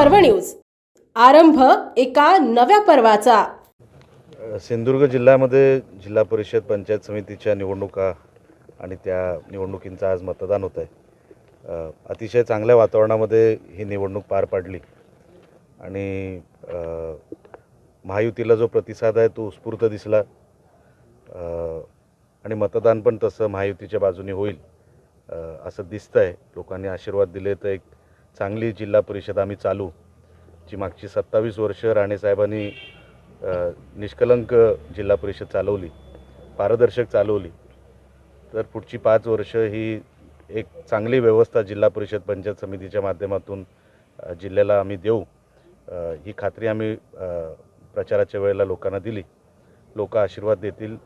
पर्व न्यूज. आरंभ एका नव्या पर्वाचा. सिंधुदुर्ग जिल्ह्यामध्ये जिल्हा परिषद पंचायत समितीच्या निवडणुका आणि त्या निवडणुकींचं आज मतदान होतं आहे अतिशय चांगल्या वातावरणामध्ये ही निवडणूक पार पाडली. आणि महायुतीला जो प्रतिसाद आहे तो उत्स्फूर्त दिसला. आणि मतदान पण तसं महायुतीच्या बाजूने होईल असं दिसतं आहे लोकांनी आशीर्वाद दिले तर एक चांगली जिल्हा परिषद आम्ही चालू जी मागची सत्तावीस वर्ष राणेसाहेबांनी निष्कलंक जिल्हा परिषद चालवली पारदर्शक चालवली. तर पुढची पाच वर्ष ही एक चांगली व्यवस्था जिल्हा परिषद पंचायत समितीच्या माध्यमातून जिल्ह्याला आम्ही देऊ. ही खात्री आम्ही प्रचाराच्या वेळेला लोकांना दिली. लोक आशीर्वाद देतील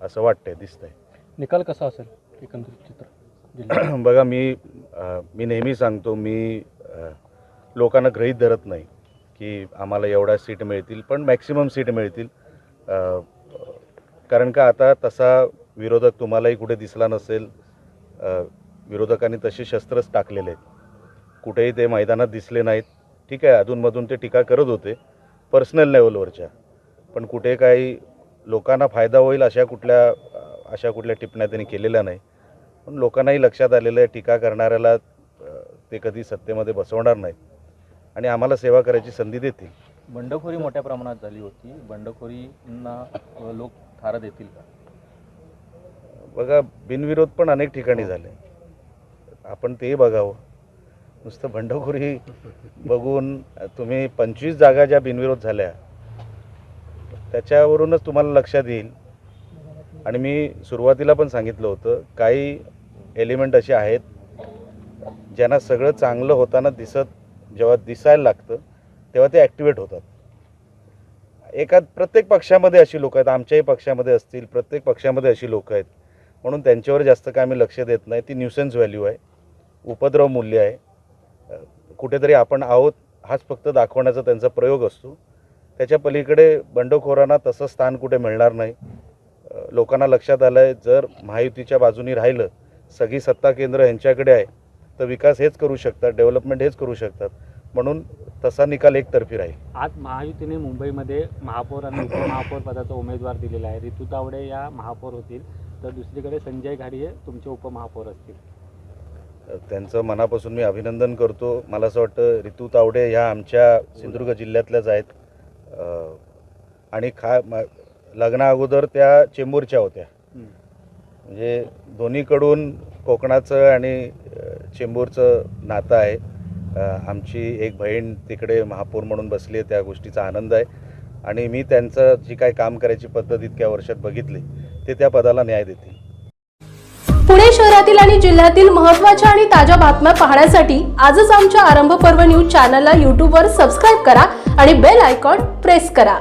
असं वाटतंय दिसतंय. निकाल कसा असेल एकंदरीत चित्र? बघा मी मी नेहमी सांगतो मी लोकांना गृहीत धरत नाही की आम्हाला एवढ्या सीट मिळतील पण मॅक्सिमम सीट मिळतील. कारण का आता तसा विरोधक तुम्हालाही कुठे दिसला नसेल विरोधकांनी तसे शस्त्रच टाकलेले आहेत. कुठेही ते मैदानात दिसले नाहीत. ठीक आहे अधूनमधून ते टीका करत होते पर्सनल लेवलवरच्या पण कुठे काही लोकांना फायदा होईल अशा कुठल्या अशा कुठल्या टिप्पण्या त्यांनी केलेल्या नाही. पण लोकांनाही लक्षात आलेलं आहे टीका करणाऱ्याला ते कधी सत्तेमध्ये बसवणार नाहीत. आणि आम्हाला सेवा करायची संधी देतील. बंडखोरी मोठ्या प्रमाणात झाली होती. बंडखोरींना लोक थारा देतील का? बघा बिनविरोध पण अनेक ठिकाणी झाले. आपण तेही बघावं. नुसतं बंडखोरी बघून तुम्ही पंचवीस जागा ज्या बिनविरोध झाल्या त्याच्यावरूनच तुम्हाला लक्षात येईल. आणि मी सुरुवातीला पण सांगितलं होतं काही एलिमेंट असे आहेत ज्यांना सगळं चांगलं होताना दिसत जेव्हा दिसायला लागतं तेव्हा ते ॲक्टिवेट होतात. एका प्रत्येक पक्षामध्ये अशी लोक आहेत आमच्याही पक्षामध्ये असतील प्रत्येक पक्षामध्ये अशी लोक आहेत. म्हणून त्यांच्यावर जास्त काय आम्ही लक्ष देत नाही ती न्यूसेन्स व्हॅल्यू आहे उपद्रव मूल्य आहे. कुठेतरी आपण आहोत हाच फक्त दाखवण्याचा त्यांचा प्रयोग असतो. त्याच्या पलीकडे बंडखोरांना तसं स्थान कुठे मिळणार नाही. लोकांना लक्षात आलं आहे जर महायुतीच्या बाजूनी राहिलं सगळी सत्ता केंद्र यांच्याकडे आहे तर विकास हेच करू शकतात डेव्हलपमेंट हेच करू शकतात. म्हणून तसा निकाल एकतर्फी राहील. आज महायुतीने मुंबईमध्ये महापौर आणि उपमहापौर पदाचा उमेदवार दिलेला आहे. रितू तावडे या महापौर होतील तर दुसरीकडे संजय घाडी हे तुमचे उपमहापौर असतील. त्यांचं मनापासून मी अभिनंदन करतो. मला असं वाटतं रितू तावडे ह्या आमच्या सिंधुदुर्ग जिल्ह्यातल्याच आहेत. आणि खा लग्ना अगोदर त्या चेंबूरच्या होत्या. म्हणजे दोन्हीकडून कोकणाचं आणि चेंबूरचं नातं आहे. आमची एक बहीण तिकडे महापौर म्हणून बसली आहे त्या गोष्टीचा आनंद आहे. आणि मी त्यांचं जी काय काम करायची पद्धत इतक्या वर्षात बघितली ते त्या पदाला न्याय देतील. पुणे शहरातील आणि जिल्ह्यातील महत्त्वाच्या आणि ताज्या बातम्या पाहण्यासाठी आजच आमच्या आरंभ पर्व न्यूज चॅनलला यूट्यूबवर सबस्क्राईब करा आणि बेल आयकॉन प्रेस करा.